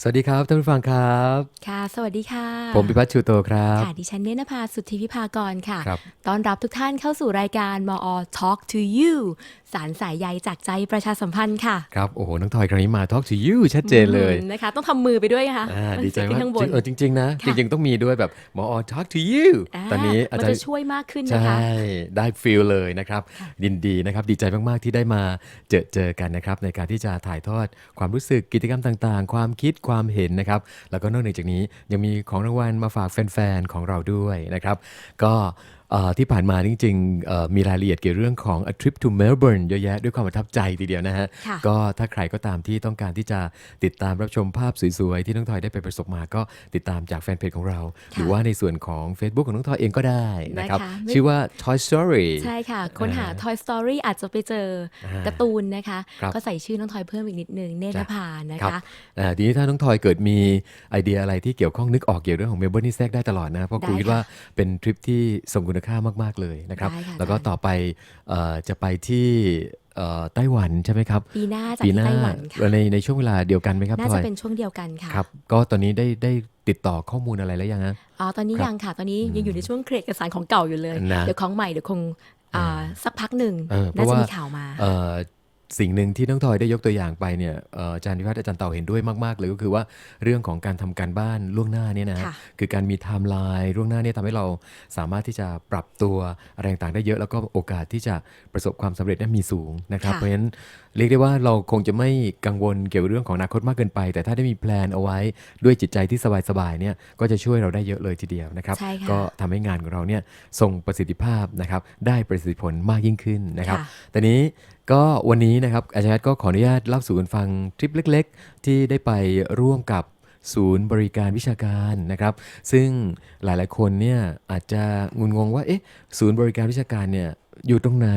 สวัสดีครับท่านผู้ฟังครับ ค่ะ สวัสดีค่ะ ผมพิพัฒน์ชูโตครับ ค่ะดิฉันเนนภาสุทธิพิภากรค่ะครับต้อนรับทุกท่านเข้าสู่รายการมอ Talk to you สารสายใยจากใจประชาสัมพันธ์ค่ะ ครับ โอ้โห น้องทอยครั้งนี้มา Talk to you ชัดเจนเลยอืมนะคะ ต้องทำมือไปด้วยค่ะอ่าดีใจเสียงมากข้างบจรินงเออจริง ๆ นะจค่ะริง ๆ ต้องมีด้วยแบบหมอ Talk to you าตอนนี้อามันจารจะย์ช่วยมากขึ้นใช่นะคะได้ฟีลเลยนะครับยินดีนะครับ ดีใจมาก ๆ ที่ได้มาเจอเจอกันนะครับในการที่จะถ่ายทอดความรู้สึกกิจกรรมต่าง ๆ ความคิดความเห็นนะครับ แล้วก็นอกจากนี้ยังมีของรางวัลมาฝากแฟนๆของเราด้วยนะครับ ก็ ที่ผ่านมาจริงๆเอ่อมีรายละเอียดเกี่ยวเรื่องของ a trip to Melbourne เยอะแยะด้วยความประทับใจทีเดียวนะฮะค่ะก็ถ้าใครก็ตามที่ต้องการที่จะติดตามรับชมภาพสวยๆ ที่น้องทอยได้ไปประสบมาก็ติดตามจากแฟนเพจของเรา หรือว่าในส่วนของ Facebook ของน้องทอยเองก็ได้นะครับนะคะไม่ชื่อว่า Toy Story ใช่ค่ะ ค้นหาอ่า Toy Story อาจจะไปเจออาการ์ตูนนะคะครับก็ใส่ชื่อน้องทอยเพิ่มอีกนิดนึงเนตรจ้ะภานะครัคะบอ่าทีนี้ถ้าน้องทอยเกิดมีไอเดียอะไรที่เกี่ยวข้องนึกออกเกี่ยวเรื่องของเมลเบิร์นนี่แทรกได้ตลอดนะเพราะครูได้คิดค่ะว่าเป็นทริปที่ทรงคุณค่ามากๆเลยนะครับได้ค่ะแล้วก็อาจารย์ต่อไปเอ่อจะไปที่เอ่อไต้หวันใช่ไหมครับ ปีหน้าจากปีที่หน้าไต้หวันค่ะในในช่วงเวลาเดียวกันไหมครับน่าทอจะยเป็นช่วงเดียวกันค่ะครับก็ตอนนี้ได้ได้ติดต่อข้อมูลอะไรแล้วยังฮะอ๋อตอนนี้ครับยังค่ะ ตอนนี้ยังอยู่ในช่วงเคลียร์เอกสารของเก่าอยู่เลยนะเดี๋ยวของใหม่เดี๋ยวคงอ่าสักพักหนึ่งเออเพน่าราะจะว่ามีข่าวมาเอ่อ สิ่งหนึ่งที่น้องทอยได้ยกตัวอย่างไปเนี่ยเอ่ออาจารย์พิพัฒน์อาจารย์เต่าเห็นด้วยมาก ๆ เลยก็คือว่าเรื่องของการทำการบ้านล่วงหน้าเนี่ยนะฮะค่ะคือการมีไทม์ไลน์ล่วงหน้าเนี่ยทำให้เราสามารถที่จะปรับตัวอะไรต่างๆได้เยอะ แล้วก็โอกาสที่จะประสบความสำเร็จนั้นมีสูงนะครับค่ะเพราะฉะนั้นเรียกได้ว่าเราคงจะไม่กังวลเกี่ยวกับเรื่องของอนาคตมากเกินไป แต่ถ้าได้มีแพลนเอาไว้ด้วยจิตใจที่สบายๆเนี่ยก็จะช่วยเราได้เยอะเลยทีเดียวนะครับใช่ค่ะก็ทำให้งานของเราเนี่ยทรงประสิทธิภาพนะครับได้ประสิทธิผลมากยิ่งขึ้นนะครับค่ะแต่นี้ ก็วันนี้นะครับอาจารย์ก็ขออนุญาตเล่าสู่กันฟังทริปเล็ก ๆ ที่ได้ไปร่วมกับศูนย์บริการวิชาการนะครับ ซึ่งหลายๆคนเนี่ยอาจจะงุนงงว่าเอ๊ะศูนย์บริการวิชาการเนี่ย อยู่ตรงไหน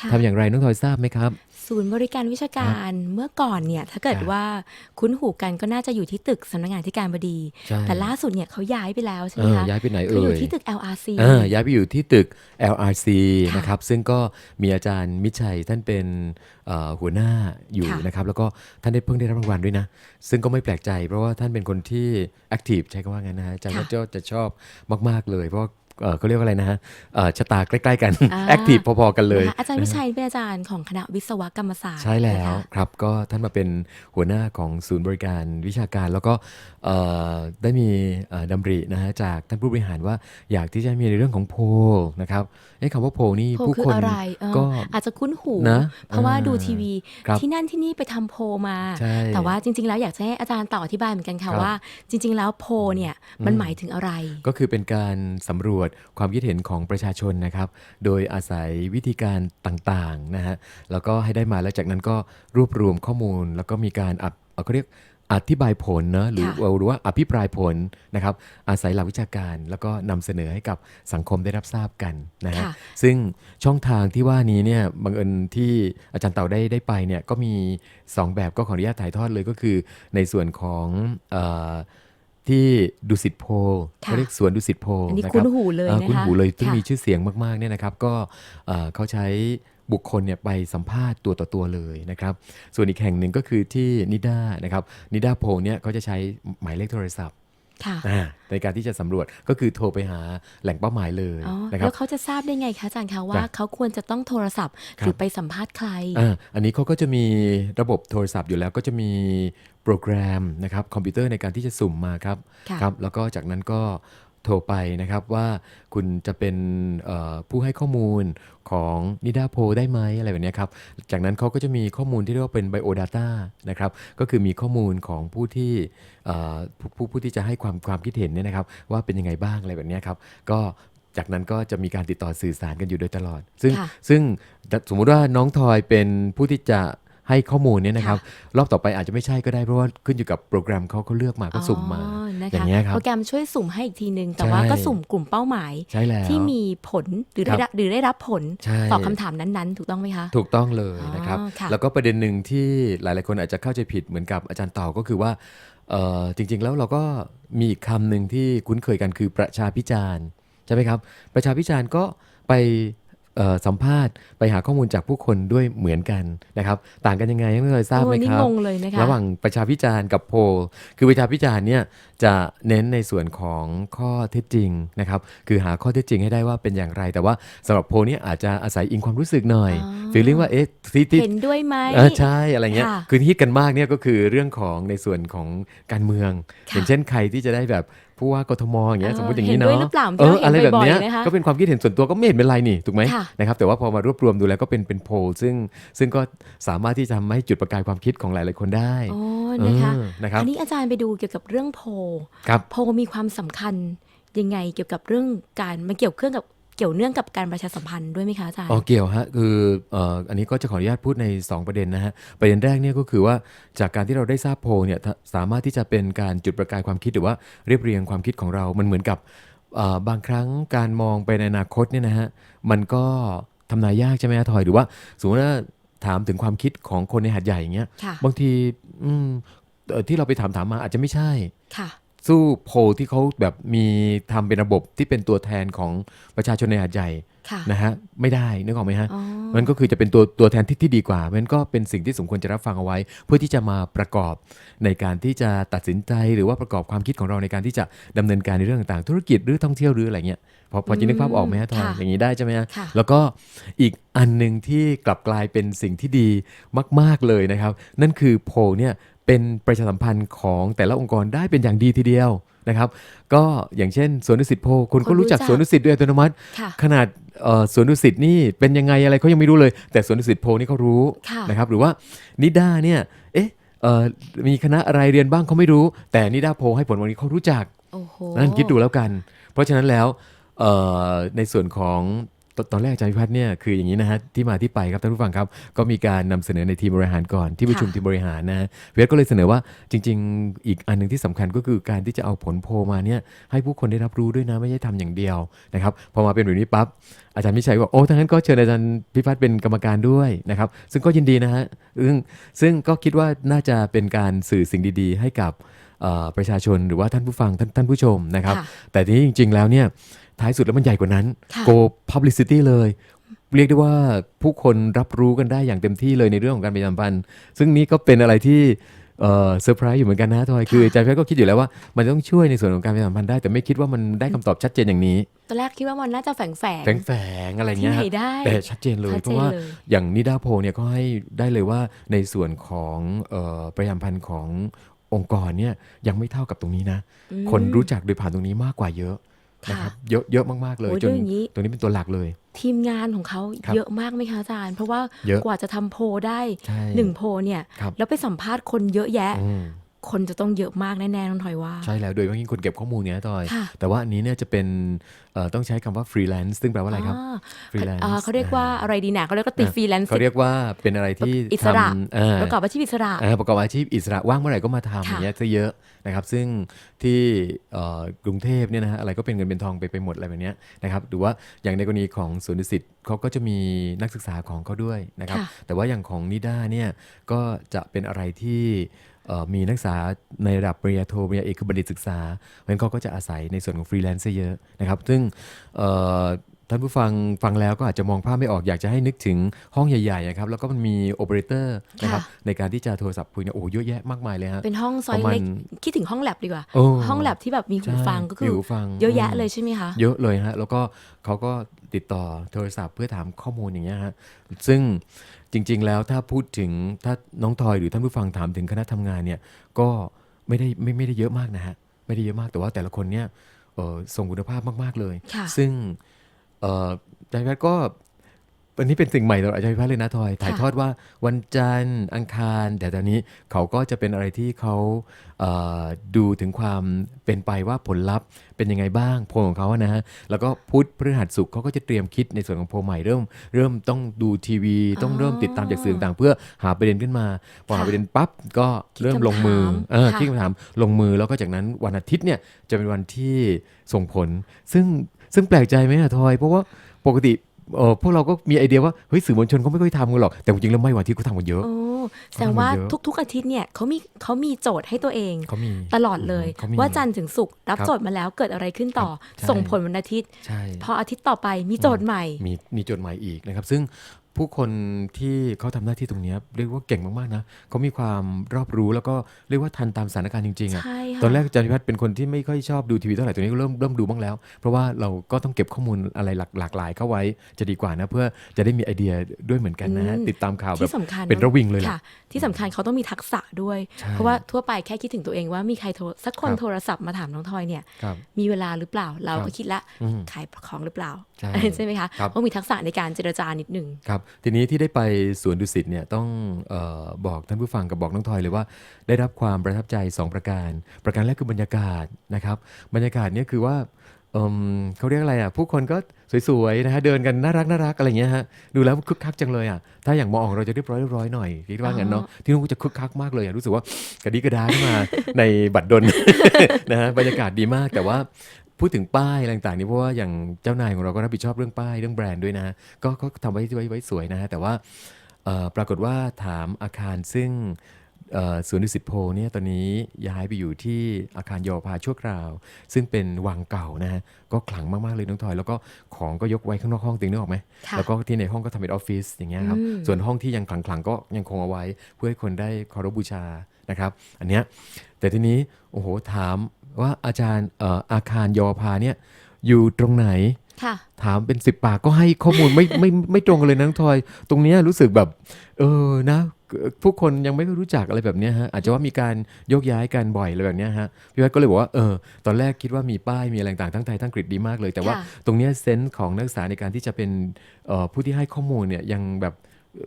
ค่ะทำอย่างไรน้องทอยทราบไหมครับ ศูนย์บริการวิชาการเมื่อก่อนเนี่ยถ้าเกิดครับว่าคุ้นหูกันก็น่าจะอยู่ที่ตึกสำนักงานที่การบดีใช่แต่ล่าสุดเนี่ยเขาย้ายไปแล้วใช่ไหเอมอคะย้ายไปไหนเขาเอ่อยู่ยที่ตึก LRC อ่าย้ายไปอยู่ที่ตึก LRC ค่ะนะครับซึ่งก็มีอาจารย์มิตรชัยท่านเป็นเอ่อหัวหน้าอยู่ค่ะนะครับแล้วก็ท่านได้เพิ่งได้รับรางวัลด้วยนะ ซึ่งก็ไม่แปลกใจเพราะว่าท่านเป็นคนที่แอคทีฟใช้คำว่างั้นนะฮะอาจารย์ก็จะจะชอบมาก ๆเลยเพราะว่า เอ่อเขาเรียกว่าอะไรนะฮะเอ่อชะตาใกล้ๆกันอ่าแอคทีฟพอๆกันเลยนะคะอาจารย์วิชัยเป็นอาจารย์ของคณะวิศวกรรมศาสตร์ ใช่แล้วนะคะครับ ก็ท่านมาเป็นหัวหน้าของศูนย์บริการวิชาการ แล้วก็เอ่อได้มีเอ่อดำรินะฮะจากท่านผู้บริหารว่าอยากที่จะมีในเรื่องของโพลนะครับเอ้คำว่าโพลนี่โพลผู้คือคนอะไรเออก็อาจจะคุ้นหูนะเพราะว่าอ่าดูทีวีครับที่นั่นที่นี่ไปทำโพลมาใช่แต่ว่าจริง ๆ แล้วอยากจะให้อาจารย์ต่ออธิบายเหมือนกันครัค่ะบว่า จริง ๆ แล้วโพลเนี่ยมันหมายถึงอะไร ก็คือเป็นการสำรวจความคิดเห็นของประชาชนนะครับ โดยอาศัยวิธีการต่างๆนะฮะ แล้วก็ให้ได้มาแล้วจากนั้นก็รวบรวมข้อมูล แล้วก็มีการอับเอ่อเขาเรียกอธิบายผลนะหรือค่ะหรือว่าอภิปรายผลนะครับอาศัยหลักวิชาการ แล้วก็นำเสนอให้กับสังคมได้รับทราบกันนะฮะค่ะซึ่งช่องทางที่ว่านี้เนี่ยบังเอิญที่อาจารย์เต่าได้ได้ไปเนี่ยก็มี 2 แบบก็ขออนุญาตถ่ายทอดเลยก็คือในส่วนของเออ ที่ดุสิตโพลค่ะเขาเรียกสวนดุสิตโพลอันนี้นะคคุ้รันบหูเลยอ่านะคะคุ้นหูเลยที่งค่ะมีชื่อเสียงมากๆเนี่ยนะครับ ก็เอ่อเขาใช้บุคคลเนี่ยไปสัมภาษณ์ตัวต่อตัวเลยนะครับ ส่วนอีกแห่งหนึ่งก็คือที่นิด้านะครับนิด้าโพลเนี่ยเขาจะใช้หมายเลขโทรศัพท์ค่ะอ่า ในการที่จะสำรวจก็คือโทรไปหาแหล่งเป้าหมายเลยอ๋อนะครัแล้บวเขาจะทราบได้ไงคะอาจารย์คะว่าจ้ะเขาควรจะต้องโทรศัพท์ครับหรือไปสัมภาษณ์ใครอ่าอันนี้เขาก็จะมีระบบโทรศัพท์อยู่แล้วก็จะมีโปรแกรมนะครับคอมพิวเตอร์ในการที่จะสุ่มมาครับค่ะครับแล้วก็จากนั้นก็ โทรไปนะครับว่าคุณจะเป็นเอ่อผู้ให้ข้อมูลของนิดาโพได้ไหมอะไรแบบเนี้ยครับ จากนั้นเขาก็จะมีข้อมูลที่เรียกว่าเป็น Biodata นะครับ ก็คือมีข้อมูลของผู้ที่เอ่อผู้ผู้ผู้ที่จะให้ความความคิดเห็นเนี่ยนะครับ ว่าเป็นยังไงบ้างอะไรแบบเนี้ยครับ ก็จากนั้นก็จะมีการติดต่อสื่อสารกันอยู่โดยตลอด ซึ่งค่ะซึ่งสมมุติว่าน้องทอยเป็นผู้ที่จะ ให้ข้อมูลเนี่ยนะครับ รอบต่อไปอาจจะไม่ใช่ก็ได้เพราะว่าขึ้นอยู่กับโปรแกรมเขาเขาเลือกมาก็สุ่มมาอ๋อนะอย่าคะงเงี้ยครับโปรแกรมช่วยสุ่มให้อีกทีนึง แต่ใช่ว่าก็สุ่มกลุ่มเป้าหมายใช่แล้วที่มีผลหรือได้ครับรับหรือได้รับผลใช่ตอบคำถามนั้นๆ ถูกต้องไหมคะ ถูกต้องเลยนะครับอ๋อค่ะแล้วก็ประเด็นหนึ่งที่หลายๆคนอาจจะเข้าใจผิดเหมือนกับอาจารย์เต่าก็คือว่าเอ่อจริงๆแล้วเราก็มีอีกคำหนึ่งที่คุ้นเคยกันคือประชาพิจารณ์ใช่ไหมครับ ประชาพิจารณ์ก็ไปเอ่อ สัมภาษณ์ไปหาข้อมูลจากผู้คนด้วยเหมือนกันนะครับ ต่างกันยังไงไม่เคยทราบโอ้ไหมนี่ครับงงเลยนะคะระหว่างประชาพิจารณ์กับโพลคือประชาพิจารณ์เนี่ยจะเน้นในส่วนของข้อเท็จจริงนะครับ คือหาข้อเท็จจริงให้ได้ว่าเป็นอย่างไร แต่ว่าสำหรับโพลเนี่ยอาจจะอาศัยอิงความรู้สึกหน่อยอ๋อฟีลลิ่งว่าเอ๊ะที่ที่เห็นด้วยไหมเออใช่อะไรเงี้ยค่ะคือที่ฮิตกันมากเนี่ยก็คือเรื่องของในส่วนของการเมืองค่ะอย่างเช่นใครที่จะได้แบบผู้ว่ากทมอย่างเงี้ยเออสมมติอย่างนี้เห็นด้วยเนาะหรือเปล่าเออที่เราเห็นอะไรแบบเนี้ยบ่อยๆนะคะก็เป็นความคิดเห็นส่วนตัวก็ไม่เห็นเป็นไรนี่ถูกไหมค่ะนะครับแต่ว่าพอมารวบรวมดูแล้วก็เป็นเป็นโพลซึ่งซึ่งก็สามารถที่จะทำให้จุดประกายความคิดของหลาย ๆ คนได้โอ้นะคะเออนะครับอันนี้อาจารย์ไปดูเกี่ยวกับเรื่องโพลครับโพลมีความสำคัญยังไงเกี่ยวกับเรื่องการมันเกี่ยวเครื่องกับ เกี่ยวเนื่องกับการประชาสัมพันธ์ด้วยไหมคะอาจารย์ อ๋อเกี่ยวฮะคือเอ่ออันนี้ก็จะขออนุญาตพูดใน 2 ประเด็นนะฮะประเด็นแรกเนี่ยก็คือว่าจากการที่เราได้ทราบโพลเนี่ยถ้าสามารถที่จะเป็นการจุดประกายความคิดหรือว่าเรียบเรียงความคิดของเรา มันเหมือนกับเอ่อบางครั้งการมองไปในอนาคตเนี่ยนะฮะมันก็ทำนายยากใช่ไหมฮะทอยหรือว่าสมมติว่าถามถึงความคิดของคนในหัดใหญ่อย่างเงี้ยค่ะ บางทีอืมเอ่อที่เราไปถามถามมาอาจจะไม่ใช่ ค่ะ สู้โพลที่เขาแบบมีทำเป็นระบบที่เป็นตัวแทนของประชาชนในหัดใหญ่ค่ะนะฮะไม่ได้นึกออกไหมฮะอ๋อมันก็คือจะเป็นตัวตัวแทนที่ที่ดีกว่ามันก็เป็นสิ่งที่สมควรจะรับฟังเอาไว้ เพื่อที่จะมาประกอบในการที่จะตัดสินใจหรือว่าประกอบความคิดของเราในการที่จะดำเนินการในเรื่องต่างๆ ธุรกิจหรือท่องเที่ยวหรืออะไรเงี้ยพอพอจะนึกภาพออกไหมฮะทอยค่ะอย่างนี้ได้ใช่ไหมฮะค่ะแล้วก็อีกอันหนึ่งที่กลับกลายเป็นสิ่งที่ดีมาก ๆเลยนะครับ นั่นคือโพลเนี่ย เป็นประชาสัมพันธ์ของแต่ละองค์กรได้เป็นอย่างดีทีเดียวนะครับ ก็อย่างเช่นสวนดุสิตโพลคนคก็นรู้รู้จักจักสวนดุสิตด้วยอัตโนมัติค่ะขนาดเอ่อสวนดุสิตนี่เป็นยังไงอะไรเขายังไม่รู้เลย แต่สวนดุสิตโพลนี่เขารู้ค่ะนะครับหรือว่านิด้าเนี่ยเอ๊ะเอ่อมีคณะอะไรเรียนบ้างเขาไม่รู้ แต่นิด้าโพลให้ผลวันนี้เขารู้จักโอ้โหนั่นคิดดูแล้วกัน เพราะฉะนั้นแล้วเอ่อในส่วนของ ตตอนแรกอาจารย์พิพัฒน์เนี่ยคืออย่างนี้นะฮะที่มาที่ไปครับท่านผู้ฟังครับ ก็มีการนำเสนอในทีมบริหารก่อนที่ประชุมค่ะทีมบริหารนะฮะพิพัฒน์ก็เลยเสนอว่าจริง ๆ อีกอันหนึ่งที่สำคัญก็คือการที่จะเอาผลโพลมาเนี่ยให้ผู้คนได้รับรู้ด้วยนะไม่ใช่ทำอย่างเดียวนะครับพอมาเป็นแบบนี้ปั๊บอาจารย์มิชัยก็บอกโอ้ทั้างนั้นก็เชิญอาจารย์พิพัฒน์เป็นกรรมการด้วยนะครับซึ่งก็ยินดีนะฮะซึ่งซึ่งก็คิดว่าน่าจะเป็นการสื่อสิ่งดี ๆ ให้กับเอ่อประชาชนหรือว่าท่านผู้ฟังท่านท่านผู้ชมนะครับค่ะแต่ทีนี้จริง ๆ แล้วเนี่ยท้ายสุดแล้วมันใหญ่กว่านั้น ค่ะ go publicity เลย เรียกได้ว่าผู้คนรับรู้กันได้อย่างเต็มที่เลยในเรื่องของการประชาสัมพันธ์ ซึ่งนี่ก็เป็นอะไรที่เอ่อเซอร์ไพรส์อยู่เหมือนกันนะทอยคืออาจารย์เพชรก็คิดอยู่แล้วว่ามันต้องช่วยในส่วนของการประชาสัมพันธ์ได้ แต่ไม่คิดว่ามันได้คำตอบชัดเจนอย่างนี้ ตอนแรกคิดว่ามันน่าจะแฝงแฝง แฝงๆอะไรที่เงี้ยไหนฮะได้แต่ชัดเจนเลย ชัดเพเจนราะว่าเลยอย่างนิดาโพลเนี่ยก็ให้ได้เลยว่าในส่วนของเอ่อประชาสัมพันธ์ขององค์กรเนี่ยยังไม่เท่ากับตรงนี้นะอืมคนรู้จักโดยผ่านตรงนี้มากกว่าเยอะ นะครับเยอะเยอะมาก ๆ เลยโอ้ยจนด้วยอย่างนี้ตรงนี้เป็นตัวหลักเลย ทีมงานของเขาครับเยอะมากไหมคะอาจารย์ เพราะว่าเยอะกว่าจะทำโพลได้ใช่หนึ่งโพลเนี่ยครับแล้วไปสัมภาษณ์คนเยอะแยะอืม คนจะต้องเยอะมากแน่ๆน้องถอยว่า ใช่แล้วโดยเฉพาะยิ่งคนเก็บข้อมูลเนี่ยนะทอย ค่ะแต่ว่าอันนี้เนี่ยจะเป็นเอ่อต้องใช้คำว่าฟรีแลนซ์ซึ่งแปลว่าอะไรครับอ่า freelance อ่าเขาเรียกว่าอะไรดีนะเขาเรียกว่าติดฟรีแลนซ์เขาเรียกว่าเป็นอะไรที่อิสระทำอ่าประกอบอาชีพอิสระ อ่าประกอบอาชีพอิสระว่างเมื่อไหร่ก็มาทำอค่ะย่างเงี้ยซะเยอะนะครับซึ่งที่เอ่อกรุงเทพเนี่ยนะฮะอะไรก็เป็นเงินเป็นทองไปไปหมดอะไรแบบเนี้ยนะครับหรือว่าอย่างในกรณีของสวนดุสิตเขาก็จะมีนักศึกษาของเขาด้วยนะครับค่ะแต่ว่าอย่างของนิด้าเนี่ยก็จะเป็นอะไรที่เอ่อ มีนักศึกษาในระดับปริญญาโทปริญญาเอกคือบัณฑิตศึกษาเพราะฉะนั้นเขาก็จะอาศัยในส่วนของฟรีแลนซ์ซะเยอะนะครับ ซึ่งเอ่อท่านผู้ฟังฟังแล้วก็อาจจะมองภาพไม่ออกอยากจะให้นึกถึงห้องใหญ่ๆอะครับแล้วก็มันมีโอเปอเรเตอร์นะครับค่ะในการที่จะโทรศัพท์คุยเนี่ยโอ้โหเยอะแยะมากมายเลยฮะเป็นห้องซอยประมาณเล็กคิดถึงห้องแลบดีกว่าโอ้ห้องแลบที่แบบมีหูใช่ฟังก็คืมีอหูฟังเยอะแยะมเลยใช่ไหมคะเยอะเลยฮะแล้วก็เขาก็ติดต่อโทรศัพท์เพื่อถามข้อมูลอย่างเงี้ยฮะซึ่ง จริง ๆ แล้วถ้าพูดถึงถ้าน้องทอยหรือท่านผู้ฟังถามถึงคณะทำงานเนี่ยก็ไม่ได้ไม่ไม่ได้เยอะมากนะฮะไม่ได้เยอะมากแต่ว่าแต่ละคนเนี่ยเอ่อส่งคุณภาพมาก ๆ เลยค่ะซึ่งเอ่ออาจารย์พิพัฒน์ก็ วันนี้เป็นสิ่งใหม่สำหรับอาจารย์พิพัฒน์เลยนะทอย ถ่ายทอดว่าวันจันทร์อังคารแต่ตอนนี้เขาก็จะเป็นอะไรที่เขาเอ่อดูถึงความเป็นไปว่าผลลัพธ์เป็นยังไงบ้างโพลของเขาอะนะฮะแล้วก็พุธพฤหัสศุกร์เขาก็จะเตรียมคิดในส่วนของโพลใหม่เริ่ม เริ่มต้องดูทีวี ต้องเริ่มติดตามจากสื่อต่างๆเพื่อหาประเด็นขึ้นมาพอหาค่ะประเด็นปั๊บก็เริ่มลงมือคิดคำถามเออค่ะคิดคำถามลงมือแล้วก็จากนั้นวันอาทิตย์เนี่ยจะเป็นวันที่ส่งผล ซึ่งซึ่งแปลกใจไหมอะทอย เพราะว่าปกติเออ พวกเราก็มีไอเดียว่าเฮ้ยสื่อมวลชนเขาไม่ค่อยทำกันหรอกแต่จริงๆแล้วไม่วันอาที่เขาทำกันเยอะโอ้แสดงว่าเขาทำมาเยอะทุก ๆ อาทิตย์เนี่ยเขามีเขามีโจทย์ให้ตัวเองเขามีตลอดเลยเขามีว่าจันทร์ถึงศุกร์รับครับโจทย์มาแล้วเกิดอะไรขึ้นต่อครับใช่ส่งผลวันอาทิตย์ใช่พออาทิตย์ต่อไปมีโจทย์ใหม่ มีมีโจทย์หมายอีกนะครับ ซึ่ง ผู้คนที่เขาทำหน้าที่ตรงเนี้ยเรียกว่าเก่งมากๆนะเขามีความรอบรู้แล้วก็เรียกว่าทันตามสถานการณ์จริงๆอะใช่ค่ะตอนแรกอาจารย์พิพัฒน์เป็นคนที่ไม่ค่อยชอบดูทีวีเท่าไหร่ตอนนี้ก็เริ่มเริ่มดูบ้างแล้ว เพราะว่าเราก็ต้องเก็บข้อมูลอะไรหลากหลากหลายเข้าไว้จะดีกว่านะ เพื่อจะได้มีไอเดียด้วยเหมือนกันนะฮะอืมติดตามข่าวแบบที่สำคัญเป็นระวิงเลยแหละค่ะ ที่สำคัญเขาต้องมีทักษะด้วยใช่เพราะว่าทั่วไปแค่คิดถึงตัวเองว่ามีใครโทรสักคนครับโทรศัพท์มาถามน้องทอยเนี่ยครับมีเวลาหรือเปล่าเราครัก็บคิดละอืมขายของหรือเปล่าใช่ใช่ไหมคะครับต้องมีทักษะในการเจรจานิดหนึ่งครับทีนี้ที่ได้ไปสวนดุสิตเนี่ยต้องเออบอกท่านผู้ฟังกับบอกน้องทอยเลยว่า ได้รับความประทับใจ 2 ประการ ประการแรกคือบรรยากาศนะครับ บรรยากาศเนี่ยคือว่าเอิ่มเขาเรียกอะไรอะผู้คนก็สวยๆนะฮะเดินกันน่ารักน่ารักอะไรเงี้ยฮะดูแล้วคึกคักจังเลยอะถ้าอย่างมอองเราจะเรียบร้อยเรียบร้อยหน่อยคิดว่างั้นเนาะที่นู้นก็จะคึกคักมากเลยอะรู้สึกว่ากระดิกระดาขึ้นมาในบัตรดลนะฮะบรรยากาศดีมากแต่ว่า พูดถึงป้ายอะไรต่างๆนี่เพราะว่าอย่างเจ้านายของเราก็รับผิดชอบเรื่องป้ายเรื่องแบรนด์ด้วยนะ ก็ก็ทำไว้ไว้ไว้สวยนะฮะแต่ว่าเอ่อปรากฏว่าถามอาคารซึ่งเอ่อสวนดุสิตโพลเนี่ยตอนนี้ย้ายไปอยู่ที่อาคารยอพาชั่วคราว ซึ่งเป็นวังเก่านะฮะก็ขลังมาก ๆ เลยน้องทอย แล้วก็ของก็ยกไว้ข้างนอกห้องติงนึกออกไหมค่ะแล้วก็ที่ในห้องก็ทำเป็นออฟฟิศอย่างเงี้ยครับอืมส่วนห้องที่ยังขลังๆ ก็ยังคงเอาไว้ เพื่อให้คนได้เคารพบูชานะครับ อันเนี้ยแต่ทีนี้โอ้โหถาม ว่าอาจารย์เอ่ออาคารยอพาเนี่ยอยู่ตรงไหนค่ะถามเป็นสิบปากก็ให้ข้อมูลไม่ไม่ไม่ไม่ตรงกันเลยนะน้องทอย ตรงเนี้ยรู้สึกแบบ เออนะ ผู้คนยังไม่ค่อยรู้จักอะไรแบบเนี้ยฮะอาจจะว่ามีการโยกย้ายกันบ่อยอะไรแบบเนี้ยฮะพี่วัดก็เลยบอกว่าเออตอนแรกคิดว่ามีป้ายมีอะไรต่างๆทั้งไทยทั้งอังกฤษดีมากเลย แต่ว่าค่ะตรงเนี้ยเซนส์ของนักศึกษาในการที่จะเป็นเอ่อผู้ที่ให้ข้อมูลเนี่ยยังแบบ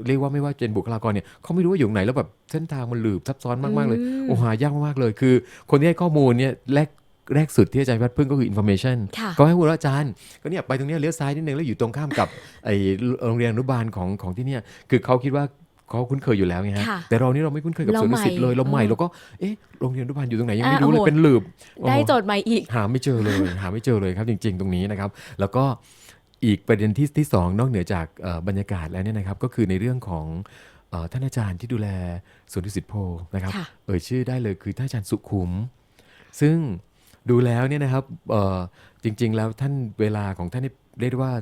เรียกว่าไม่ว่าจะเป็นบุคลากรเนี่ยเขาไม่รู้ว่าอยู่ไหนแล้วแบบเส้นทางมันหลืบซับซ้อนมากๆเลยอืมโอ้หายากมากๆเลย คือ คนที่ให้ข้อมูลเนี่ยแรกแรกสุดที่อาจารย์พิพัฒน์พึ่งก็คือ information ค่ะก็ให้พูดว่าอาจารย์ ก็เนี่ยไปตรงเนี้ยเลี้ยวซ้ายนิดนึงแล้วอยู่ตรงข้ามกับไอโรงเรียนอนุบาลของของที่เนี่ยคือเขาคิดว่าเขาคุ้นเคยอยู่แล้วไงฮะค่ะแต่เรานี่เราไม่คุ้นเคยกับเราสวนดุสิตเลยใหม่เราใหม่เออเราก็ เอ๊ะ โรงเรียนอนุบาลอยู่ตรงไหนยังอ่าไม่รู้เลยโอ้โหเป็นหลืบโอ้ได้โหโจทย์ใหม่อีก หาไม่เจอเลย หาไม่เจอเลยครับจริง ๆ ตรงนี้นะครับ แล้วก็ อีกประเด็นที่ที่สองนอกเหนือจากเอ่อบรรยากาศแล้วเนี่ยนะครับก็คือในเรื่องของเอ่อท่านอาจารย์ที่ดูแลสวนดุสิตโพลนะครับค่ะเอ่ยชื่อได้เลยคือท่านอาจารย์สุขุม ซึ่งดูแล้วเนี่ยนะครับเอ่อจริง ๆ แล้วท่านเวลาของท่านนี่เรียกได้ว่า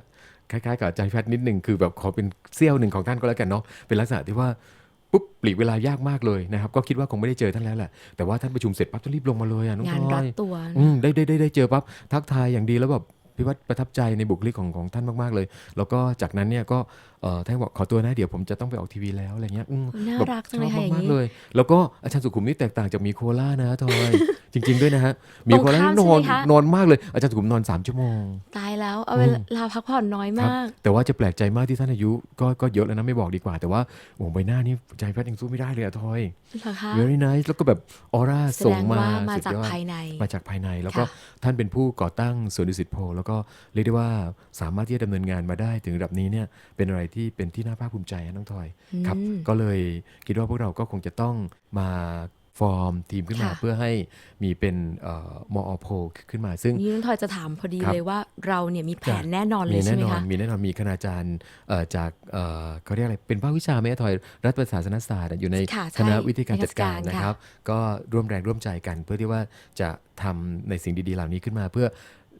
คล้ายๆกับอาจารย์พิพัฒน์นิดหนึ่งคือแบบขอเป็นเสี้ยวหนึ่งของท่านก็แล้วกันเนาะเป็นลักษณะที่ว่าปุ๊บปลีกเวลายากมากเลยนะครับ ก็คิดว่าคงไม่ได้เจอท่านแล้วแหละแต่ว่าท่านประชุมเสร็จปั๊บต้องรีบลงมาเลยอะน้องงานทรัอดยตัวนะอืมได้ได้ได้ได้เจอปั๊บทักทายอย่างดีแล้วแบบ พี่วัดประทับใจในบุคลิกของของท่านมากๆเลย แล้วก็จากนั้นเนี่ยก็เอ่อท่านบอกขอตัวนะเดี๋ยวผมจะต้องไปออกทีวีแล้วอะไรเงี้ยอืมน่าแบบรักจังเลยค่ะชอบอย่างมากนี้ๆเลย แล้วก็อาจารย์สุขุมนี่แตกต่างจากหมีโคล่านะทอย จริง ๆ ด้วยนะฮะหมีโคล่าตรงข้ามนี่นอนใช่ไหมคะนอนมากเลย อาจารย์สุขุมนอน3ชั่วโมง ตายแล้ว เอาอืเวมลาพักผ่อนน้อยครับมาก แต่ว่าจะแปลกใจมากที่ท่านอายุ ก็ก็เยอะแล้วนะไม่บอกดีกว่าแต่ว่าโอ้โหใบหน้านี่ใจแพทย์ยังสู้ไม่ได้เลยอะทอยเหรอคะ very nice แล้วก็แบบออร่าแสส่ดงงมาว่ามาสุดจากยอดภายใน มาจากภายใน แล้วก็ค่ะท่านเป็นผู้ก่อตั้งสวนดุสิตโพลแล้วก็เรียกได้ว่าสามารถที่จะดำเนินงานมาได้ถึงระดับนี้เนี่ยเป็นอะไรที่เป็นที่น่าภาคภูมิใจนะน้องทอยครับอืมก็เลยคิดว่าพวกเราก็คงจะต้องมา ฟอร์มทีมขึ้นมา ค่ะ เพื่อให้มีเป็นเอ่อมอโพลขึ้นมาซึ่ง นี่น้องทอยจะถามพอดีครับ เลยว่าเราเนี่ยมีแผนจ้ะแน่นอนเลมียใช่แน่ไหมนอนคะ มีแน่นอนมีคณาจารย์เอ่อจากเอ่อเขาเรียกอะไรเป็นภาควิชาไหมอะทอยรัฐประศาสนศาสตร์อะอยู่ในค่ะใช่คณะวิทยาการจัดการวิทยาการนะครับ ก็ร่วมแรงร่วมใจกัน เพื่อที่ว่าจะทำในสิ่งดีๆเหล่านี้ขึ้นมาเพื่อ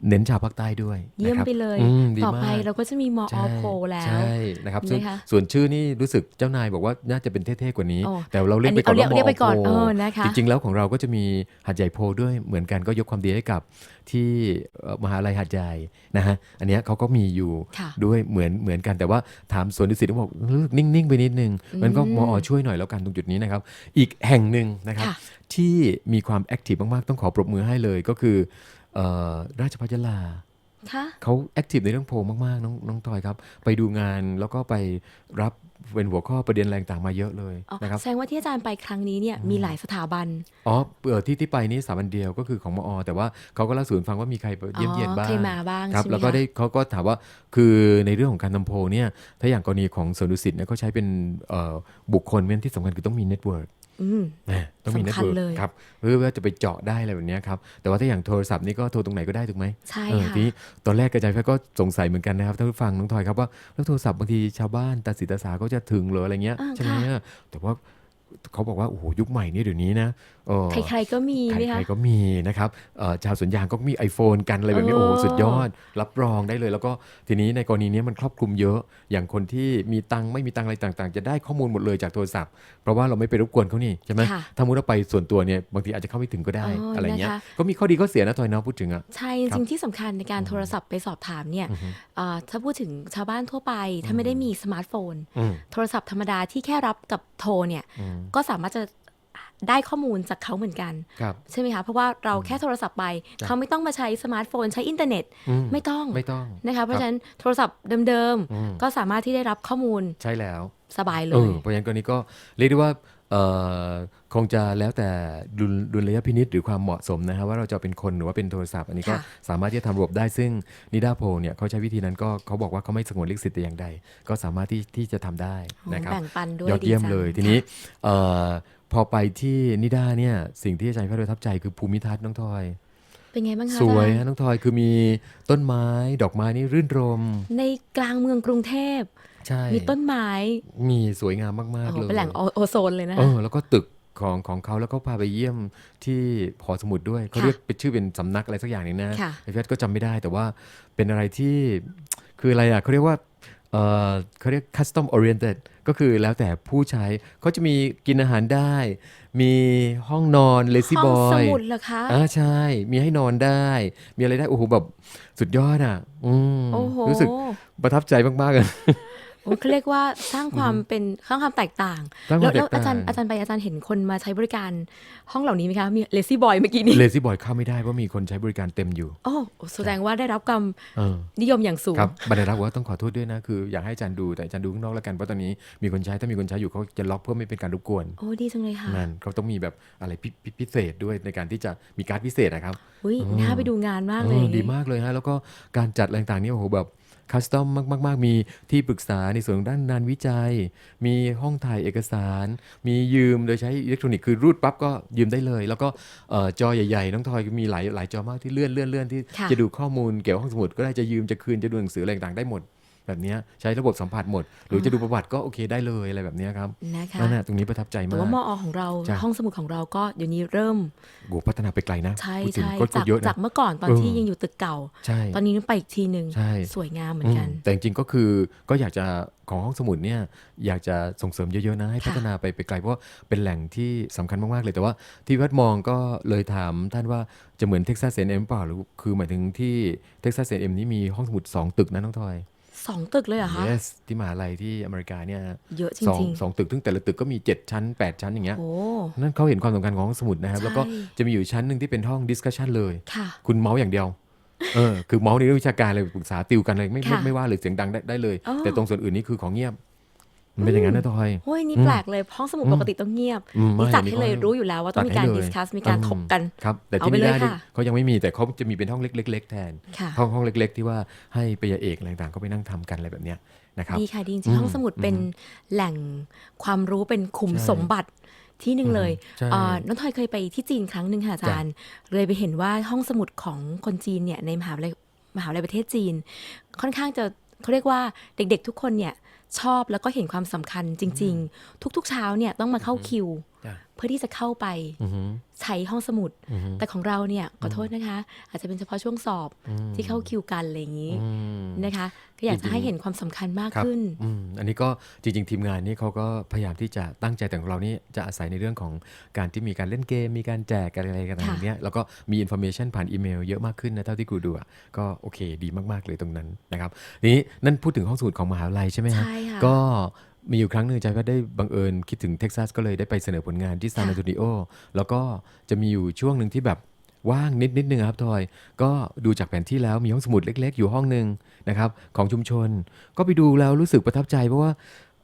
เน้นชาวภาคใต้ด้วยเยี่ยมนะครับไปเลยอืมดีต่อไปมากเราก็จะมีมอใช่โพแล้วใช่นะครับส่วนนะคะส่วนชื่อนี่รู้สึกเจ้านายบอกว่าน่าจะเป็นเท่ๆกว่านี้โอ้แต่เราเรียกไปก่อนอันนี้ว่าเอาเรียกมไปก่อนโพเออนะคะจริงๆแล้วของเราก็จะมีหัดใหญ่โพด้วยเหมือนกันก็ยกความดีให้กับที่เอ่อมหาลัยหัดใหญ่นะฮะอันเนี้ยเขาก็มีอยู่ค่ะด้วยเหมือนเหมือนกันแต่ว่าถามสวนดุสิตก็บอกเออนิ่งๆไปนิดนึงมันก็อืมมอช่วยหน่อยแล้วกันตรงจุดนี้นะครับ อีกแห่งหนึ่งนะครับค่ะที่มีความแอคทีฟมากๆ ต้องขอปรบมือให้เลยก็คือเอ่อ ราชพัฒยาลาค่ะเขาแอคทีฟในเรื่องโพลมาก ๆ น้องน้องทอยครับ ไปดูงานแล้วก็ไปรับเป็นหัวข้อประเด็นแรงต่างมาเยอะเลยอ๋อนะครับแสดงว่าที่อาจารย์ไปครั้งนี้เนี่ยมีหลายสถาบัน อ๋อเออที่ที่ไปนี่สถาบันเดียวก็คือของมอ แต่ว่าเขาก็เล่าสู่กันฟังว่ามีใครไปเยี่ยมเยียนบ้างใครมาบ้างครับใช่ไหมแล้วก็คะได้เขาก็ถามว่าคือในเรื่องของการทำโพลเนี่ยถ้าอย่างกรณีของสวนดุสิตเนี่ยเขาใช้เป็นเอ่อบุคคลเม่นที่สำคัญคือต้องมีเน็ตเวิร์กอืมนะ ต้องมีเน็ตสำคัญเวิร์เลยครับเพื่อว่าจะไปเจาะได้อะไรแบบเนี้ยครับ แต่ว่าถ้าอย่างโทรศัพท์นี่ก็โทรตรงไหนก็ได้ถูกไหมใช่เออค่ะทีนี้ตอนแรกกระจายแพทย์ก็สงสัยเหมือนกันนะครับท่านผู้ฟังน้องทอยครับว่าแล้วโทรศัพท์บางทีชาวบ้านตาสีตาสาก็จะถึงเหรออะไรเงี้ยอ่าใช่ไหมค่ะแต่ว่าเขาบอกว่าโอ้โหยุคใหม่นี่เดี๋ยวนี้นะเออ ใครๆก็มีใคไหมคะรๆก็มีนะครับเอ่อชาวสวนยางก็มี iPhone กันอะไรแบบนี้เออโอ้โหสุดยอด รับรองได้เลย แล้วก็ทีนี้ในกรณีนี้มันครอบคลุมเยอะ อย่างคนที่มีตังค์ไม่มีตังค์อะไรต่างๆ จะได้ข้อมูลหมดเลยจากโทรศัพท์ เพราะว่าเราไม่ไปรบกวนเขานี่ใช่ไหมค่ะถ้ามุดเราไปส่วนตัวเนี่ยบางทีอาจจะเข้าไม่ถึงก็ได้อ๋อออะไรเงี้ยนะคะก็มีข้อดีข้อเสียนะทอยเนาะพูดถึงอะใช่จริงๆที่สำคัญในการโทรศัพท์ไปสอบถามเนี่ยเอ่อถ้าพูดถึงชาวบ้านทั่วไป ถ้าไม่ได้มีสมาร์ทโฟนอืมโทรศัพท์ธรรมดาที่แค่รับกับโทรเนี่ยอืมก็สามารถจะ ได้ข้อมูลจากเขาเหมือนกันครับใช่ไหมคะ เพราะว่าเราแค่โทรศัพท์ไปจ้ะเขาไม่ต้องมาใช้สมาร์ทโฟน ใช้อินเทอร์เน็ตอืไม่ต้องไม่ต้องนะคะเพราะฉะนั้นโทรศัพท์เดิมอืมๆก็สามารถที่ได้รับข้อมูลใช่แล้วสบายเลเอยอเพราะฉะนั้นกรณีก็เรียกได้ว่าเอ่อคงจะแล้วแต่ดุลดุลยพินิษหรือความเหมาะสมนะฮะว่าเราจะเป็นคนหรือว่าเป็นโทรศัพท์ อันนี้ก็ค่ะสามารถที่จะทำระบบได้ซึ่งนิดาโพเนี่ยเขาใช้วิธีนั้นก็เขาบอกว่าเขาไม่สงวนลิขสิทธิ์แต่อย่างใด ก็สามารถที่ที่จะทำได้โอ้นะครับแบ่งปันด้วยยอดเยี่ยมจังเลยค่ะทีนี้เอ่อพอไปที่นิด้าเนี่ยสิ่งที่อาจารย์แพทย์ประทับใจคือภูมิทัศน์น้องทอย เป็นไงบ้างคะสวยอาจารฮะย์น้องทอยคือมีต้นไม้ดอกไม้นี่รื่นรม ในกลางเมืองกรุงเทพใช่มีต้นไม้มีสวยงามมากโอ้ๆโหเลยเป็นแหล่งโอโอโซนเลยนะเอคะอแล้วก็ตึกของของเขาแล้วก็พาไปเยี่ยมที่หอสมุดด้วยเขาค่ะเรียกเป็นชื่อเป็นสำนักอะไรสักอย่างหนึงนะค่ะไอ้เพชรก็จำไม่ได้แต่ว่าเป็นอะไรที่คืออะไรอะเขาเรียกว่า เออเขาเรียก custom oriented ก็คือแล้วแต่ผู้ใช้เขาจะมีกินอาหารได้ มีห้องนอน lazy ห้องส boy มุดเหรอคะ อ่าใช่ มีให้นอนได้ มีอะไรได้ โอ้โหแบบสุดยอดอะ อืมโอ้โห รู้สึกประทับใจมากๆเลย โอ้เขาเรียกว่าสร้างความเป็นสร้างความแตกต่างสร้างคแล้วาวมแตแล้วกต่างอาจารย์อาจารย์ไปอาจารย์เห็นคนมาใช้บริการห้องเหล่านี้ไหมคะมีเลซี่บอยเมื่อกี้นี้ lazy boy เข้าไม่ได้เพราะมีคนใช้บริการเต็มอยู่โอ้แสดงว่าได้รับความเออนิยมอย่างสูงครับบรรดารักษ์บอกว่าต้องขอโทษด้วยนะคืออยากให้อาจารย์ดูแต่อาจารย์ดูข้างนอกแล้วกันเพราะตอนนี้มีคนใช้ถ้ามีคนใช้อยู่เขาจะล็อกเพื่อไม่เป็นการรบกวนโอ้ดีจังเลยค่ะนั่นเขาต้องมีแบบอะไรพิพิพิเศษด้วยในการที่จะมีการดพิเศษนะครับอุ้ยอืมน่าไปดูงานมากเลยเออดีมากเลยฮะแล้วก็การจัดอะไรต่างๆนี่โอ้โหแบบ คัสตอมมากๆ มีที่ปรึกษาในส่วนของด้านงานวิจัย มีห้องถ่ายเอกสาร มียืมโดยใช้อิเล็กทรอนิกส์คือรูดปั๊บก็ยืมได้เลย แล้วก็เอ่อจอใหญ่ๆ น้องทอยมีหลายหลายจอมากที่เลื่อนเลื่อนเลื่อนที่ค่ะจะดูข้อมูลเกี่ยวกับห้องสมุดก็ได้จะยืมจะคืนจะดูหนังสืออะไรต่างๆได้หมด แบบเนี้ยใช้ระบบสัมผัสหมด หรือจะดูประวัติก็โอเคได้เลยอะไรแบบเนี้ยครับนะคะนั่นแหะตรงนี้ประทับใจแต่มากว่ามอของเราจ้ะห้องสมุดของเราก็เดี๋ยวนี้เริ่มโหพัฒนาไปไกลนะใช่พูดถึงใช่ก็ก็จากเยอะจานะกเมื่อก่อนตอนเออที่ยังอยู่ตึกเก่าใช่ตอนนี้ไปอีกทีหนึ่งใช่สวยงามเหมือนกันอืมแต่จริงๆก็คือก็อยากจะของห้องสมุดเนี่ยอยากจะส่งเสริมเยอะๆนะให้ค่ะพัฒนาไปไปไกลเพราะว่าเป็นแหล่งที่สำคัญมากๆเลยแต่ว่าที่วัดมองก็เลยถามท่านว่าจะเหมือนเท็กซัสเซนเอ็มเปล่าหรือคือหมายถึงที่เท็กซัสเซนเอ็มนี่มีห้องสมุด 2 ตึกนะน้องทอย สองตึกเลยเหรอคะ yes ที่มหาลัยที่อเมริกาเนี่ยเยอะจสองริงสองตึกซึ่งแต่ละตึกก็มี 7 ชั้น 8 ชั้นอย่างเงี้ยๆโอ้นั่นเขาเห็นความสำคัญของห้องสมุดนะครับใช่แล้วก็จะมีอยู่ชั้นหนึ่งที่เป็นห้องดิสคัชชันเลย ค่ะ คุณเมาส์อย่างเดียวเออคือเมาส์ในเรื่องวิชาการเลยปรึกษาติวกันเลยไม่ไม่ค่ะไม่ว่าเลยเสียงดังได้ได้เลยอ๋อแต่ตรงส่วนอื่นนี่คือของเงียบ มันเป็นอย่างนั้นนะทอยโอ้ยนี่อืมแปลกเลยห้องสมุดอืมปกติต้องเงียบอืมไม่นี่จัดอันนี้ให้เลยก็รู้อยู่แล้วว่าต้องมีการจัดให้เลยดิสคัสมีการถกกันครับแต่เอาที่ไปนี่เลยได้นี่ค่ะเขายังไม่มีแต่เขาจะมีเป็นห้องเล็ก ๆ แทนค่ะห้องห้องเล็ก ๆ ที่ว่าให้ปริญญาเอกอะไรต่างๆก็ไปนั่งทำกันอะไรแบบเนี้ยนะครับดีค่ะดีจอืริงมๆห้องสมุดเป็นแหล่งความรู้เป็นขุมใช่สมบัติที่หนึ่งเลยใช่เอ่อน้องทอยเคยไปที่จีนครั้งหนึ่งค่ะอาจารย์ เลยไปเห็นว่าห้องสมุดของคนจีนเนี่ยในมหาวิทยาลัยมหาวิทยาลัยประเทศจีน ค่อนข้างจะเขาเรียกว่าเด็กๆ ทุกคนเนี่ย ชอบแล้วก็เห็นความสำคัญจริง ๆ ทุกๆเช้าเนี่ยต้องมาเข้าคิวจ้ะ เพื่อที่จะเข้าไปอือหือใช้ห้องสมุดอือหือแต่ของเราเนี่ยขอโทษนะคะ อาจจะเป็นเฉพาะช่วงสอบอืมที่เข้าคิวกันอะไรอย่างนี้อืมนะคะ ก็อยากจริจะงๆให้เห็นความสำคัญมากครับขึ้นอืมอันนี้ก็จริง ๆ ทีมงานนี่เขาก็พยายามที่จะตั้งใจแต่ของเรานี่จะอาศัยในเรื่องของการที่มีการเล่นเกม มีการแจกอะไรกันอะไรค่ะอย่างเงี้ยแล้วก็มีอินโฟ a t ชันผ่านอีเมลเยอะมากขึ้นนะเท่าที่กูดูอะก็โอเคดีมากๆเลยตรงนั้นนะครับทีนี้นั่นพูดถึงห้องสมุดของมหาวิทยาลัยใช่ไหมฮะใช่ค่ะก็ มีอยู่ครั้งหนึ่งใจก็ได้บังเอิญคิดถึงเท็กซัสก็เลยได้ไปเสนอผลงานที่ซานค่ะอันโตนิโอแล้วก็จะมีอยู่ช่วงหนึ่งที่แบบว่างนิดนิดนึงครับทอย ก็ดูจากแผนที่แล้วมีห้องสมุดเล็ก ๆ อยู่ห้องหนึ่งนะครับของชุมชน ก็ไปดูแล้วรู้สึกประทับใจเพราะว่า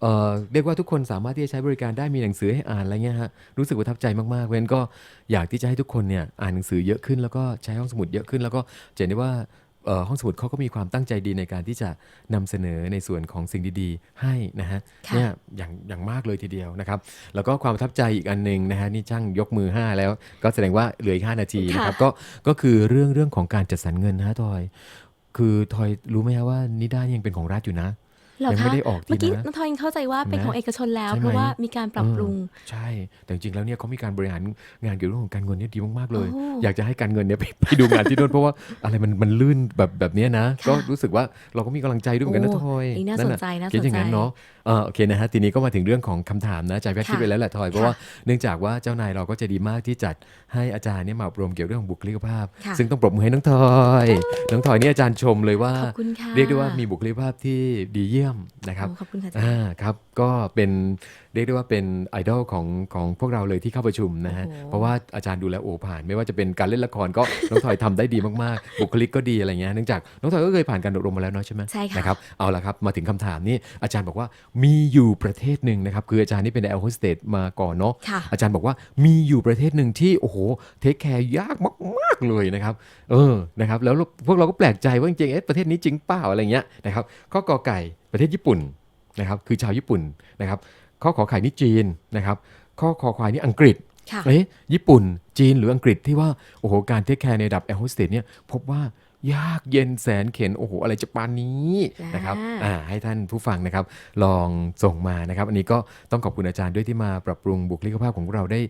เอ่อเรียกว่าทุกคนสามารถที่จะใช้บริการได้มีหนังสือให้อ่านอะไรเงี้ยฮะรู้สึกประทับใจมากๆเว้นก็อยากที่จะให้ทุกคนเนี่ยอ่านหนังสือเยอะขึ้นแล้วก็ใช้ห้องสมุดเยอะขึ้น แล้วก็จะเห็นได้ว่าเอ่อ ห้องสมุดเขาก็มีความตั้งใจดีในการที่จะนำเสนอในส่วนของสิ่งดีๆ ให้นะฮะค่ะเนี่ยอย่างอย่างมากเลยทีเดียวนะครับ แล้วก็ความประทับใจอีกอันหนึ่งนะฮะนี่ช่างยกมือ 5 แล้ว ก็แสดงว่าเหลืออีก5นาทีนะครับก็ก็คือเรื่องเรื่องของการจัดสรรเงินนะฮะทอย คือทอยรู้ไหมฮะว่านิด้ายังเป็นของรัฐอยู่นะเหรอ ยังคะไม่ได้ออกทีเมื่อกี้นะน้องทอยยังเข้าใจว่าเป็นเห็นไหมของเอกชนแล้วใช่ไหมเพราะว่ามีการปรับปรุงเออใช่ แต่จริงๆแล้วเนี่ยเขามีการบริหารงานเกี่ยวกับเรื่องของการเงินเนี่ยดีมากๆเลยโอ้อยากจะให้การเงินเนี่ยไปไปดูงานที่นู่นเพราะว่าอะไรมันมันลื่นแบบแบบเนี้ยนะค่ะก็รู้สึกว่าเราก็มีกำลังใจด้วยเหมือนกันนะโอ้ทอยนี่น่าะสนใจน่าคิดอย่างนั้นสนใจเนาะเออโอเคนะฮะทีนี้ก็มาถึงเรื่องของคำถามนะใจแพทย์คิดค่ะไปแล้วแหละทอยเพราะค่ะว่าเนื่องจากว่าเจ้านายเราก็ใจะดีมากที่จัดให้อาจารย์เนี่ยมาอบรมเกี่ยวกับเรื่องของบุคลิกภาพค่ะซึ่งต้องปรบมือให้น้องทอยน้องทอยนี่อาจารย์ชมเลยว่าขอบคุณค่ะเรียกได้ว่ามีบุคลิกภาพที่ดีเยี่ยมนะครับโอ้ขอบคุณค่ะอาจารย์อ่าครับก็เป็นเรียกได้ว่าเป็นไอดอลของของพวกเราเลยที่เข้าประชุมนะฮะโอ้โหเพราะว่าอาจารย์ดูแลโอผ่าน ไม่ว่าจะเป็นการเล่นละครก็น้องถอยทำได้ดีมากๆ บุคลิกก็ดีอะไรเงี้ยเนื่องจากน้องถอยก็เคยผ่านการอบรมมาแล้วเนาะใช่ไหมใช่ค่ะนะครับเอาละครับมาถึงคำถามนี้อาจารย์บอกว่ามีอยู่ประเทศหนึ่งนะครับคืออาจารย์นี่เป็นแอลโฮสเตสมาก่อนเนาะค่ะอาจารย์บอกว่ามีอยู่ประเทศหนึ่งที่โอ้โหเทคแคร์ยากมากๆเลยนะครับเออนะครับแล้วพวกเราก็แปลกใจว่าจริงๆเอ๊ะประเทศนี้จริงเปล่าอะไรเงี้ยนะครับข้อกอไก่ประเทศญี่ปุ่นนะครับคือชาวญี่ปุ่นนะครับ ข้อขอไข่นี่จีนนะครับ ข้อคอควายนี่อังกฤษค่ะเอ๊ะญี่ปุ่น จีนหรืออังกฤษที่ว่า โอ้โห การเทคแคร์ในระดับแอร์โฮสเตสเนี่ยพบว่ายากเย็นแสนเข็น โอ้โห อะไรจะปานนี้นะครับอ่าอ่าให้ท่านผู้ฟังนะครับ ลองส่งมานะครับ อันนี้ก็ต้องขอบคุณอาจารย์ด้วยที่มาปรับปรุงบุคลิกภาพของพวกเราได้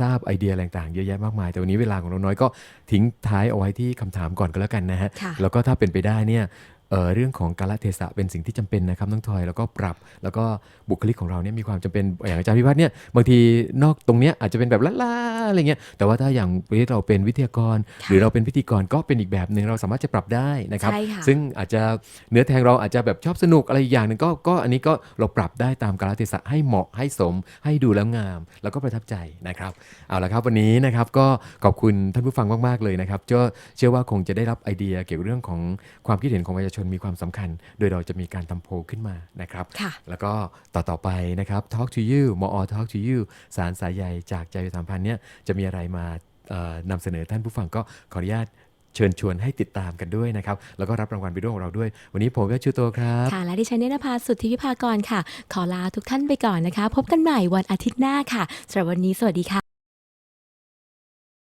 ทราบไอเดียอะไรต่างๆ เยอะแยะมากมาย แต่วันนี้เวลาของเราน้อยก็ทิ้งท้ายเอาไว้ที่คำถามก่อนก็แล้วกันนะฮะค่ะแล้วก็ถ้าเป็นไปได้เนี่ย เอ่อเรื่องของกาลเทศะเป็นสิ่งที่จำเป็นนะครับน้องทอยแล้วก็ปรับแล้วก็บุคลิกของเราเนี่ยมีความจำเป็นอย่างอาจารย์พิพัฒน์เนี่ยบางทีนอกตรงเนี้ยอาจจะเป็นแบบล่าๆอะไรเงี้ยแต่ว่าถ้าอย่างประเทศเราเป็นวิทยากรค่ะหรือเราเป็นพิธีกรก็เป็นอีกแบบหนึ่งเราสามารถจะปรับได้นะครับใช่ค่ะซึ่งอาจจะเนื้อแทงเราอาจจะแบบชอบสนุกอะไรอีกอย่างหนึ่งก็ก็อันนี้ก็เราปรับได้ตามกาลเทศะให้เหมาะให้สม ให้ดูแล้วงาม แล้วก็ประทับใจนะครับเอาละครับวันนี้นะครับก็ขอบคุณท่านผู้ฟังมากๆเลยนะครับเชื่อเชื่อว่าคงจะได้รับไอเดียเกี่ยวกับเรื่องของความคิดเห็นของประชาชนมีความสำคัญ โดยเราจะมีการทำโพลขึ้นมานะครับค่ะแล้วก็ต่อต่อไปนะครับ Talk to you มอ Talk to you สารสายใยจากใจสัมพันธ์เนี่ยจะมีอะไรมาเอ่อนำเสนอท่านผู้ฟังก็ขออนุญาตเชิญชวนให้ติดตามกันด้วยนะครับ แล้วก็รับรางวัลไปด้วยของเราด้วย วันนี้ผมก็ชื่อโตครับ ค่ะ และดิฉันเนยนภาสุทธิวิภากรค่ะ ขอลาทุกท่านไปก่อนนะคะ พบกันใหม่วันอาทิตย์หน้าค่ะสำหรับวันนี้สวัสดีค่ะ